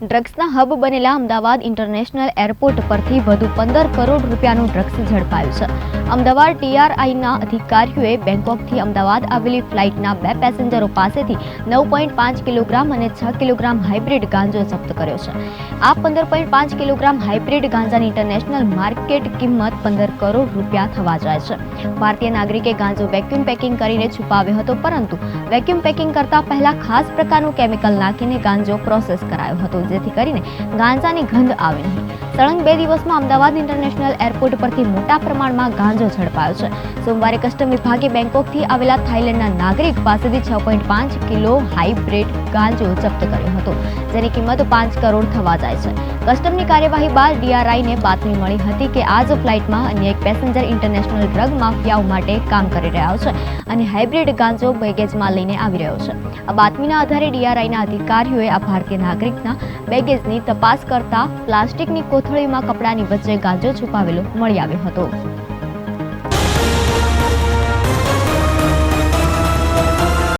ડ્રગ્સના hub બનેલા Ahmedabad international airport પરથી વધુ પંદર કરોડ રૂપિયાનું ડ્રગ્સ ઝડપાયું છે. અમદાવાદ ટીઆરઆઈના અધિકારીઓએ બેંકોકથી અમદાવાદ આવેલી ફ્લાઇટના બે પેસેન્જરો પાસેથી નવ પોઈન્ટ પાંચ કિલોગ્રામ અને છ કિલોગ્રામ હાઇબ્રિડ ગાંજો જપ્ત કર્યો છે. આ પંદર પોઈન્ટ પાંચ કિલોગ્રામ હાઇબ્રિડ ગાંજાની ઇન્ટરનેશનલ માર્કેટ કિંમત પંદર કરોડ રૂપિયા થવા જાય છે. ભારતીય નાગરિકે ગાંજો વેક્યુમ પેકિંગ કરીને છુપાવ્યો હતો, પરંતુ વેક્યુમ પેકિંગ કરતા પહેલા ખાસ પ્રકારનું કેમિકલ નાખીને ગાંજો પ્રોસેસ કરાયો હતો. જેથી કરીને ગાંજાની ગંધ આવે નહીં. સળંગ બે દિવસમાં અમદાવાદ ઇન્ટરનેશનલ એરપોર્ટ પરથી મોટા પ્રમાણમાં ગાંજો ઝડપાયો છે. સોમવારે કસ્ટમ વિભાગે બેંકોકથી આવેલા થાઇલેન્ડના નાગરિક પાસેથી છ પોઈન્ટ પાંચ કિલો હાઇબ્રિડ ગાંજો જપ્ત કર્યો હતો, જેની કિંમત પાંચ કરોડ થવા જાય છે. કસ્ટમની કાર્યવાહી બાદ ડીઆરઆઈને બાતમી મળી હતી કે આ જ ફ્લાઇટમાં અન્ય એક પેસેન્જર ઇન્ટરનેશનલ ડ્રગ માફિયાઓ માટે કામ કરી રહ્યો છે અને હાઇબ્રિડ ગાંજો બેગેજમાં લઈને આવી રહ્યો છે. આ બાતમીના આધારે ડીઆરઆઈના અધિકારીઓએ આ ભારતીય નાગરિકના બેગેજની તપાસ કરતા પ્લાસ્ટિકની કોથળીમાં કપડાની વચ્ચે ગાંજો છુપાવેલો મળી આવ્યો હતો.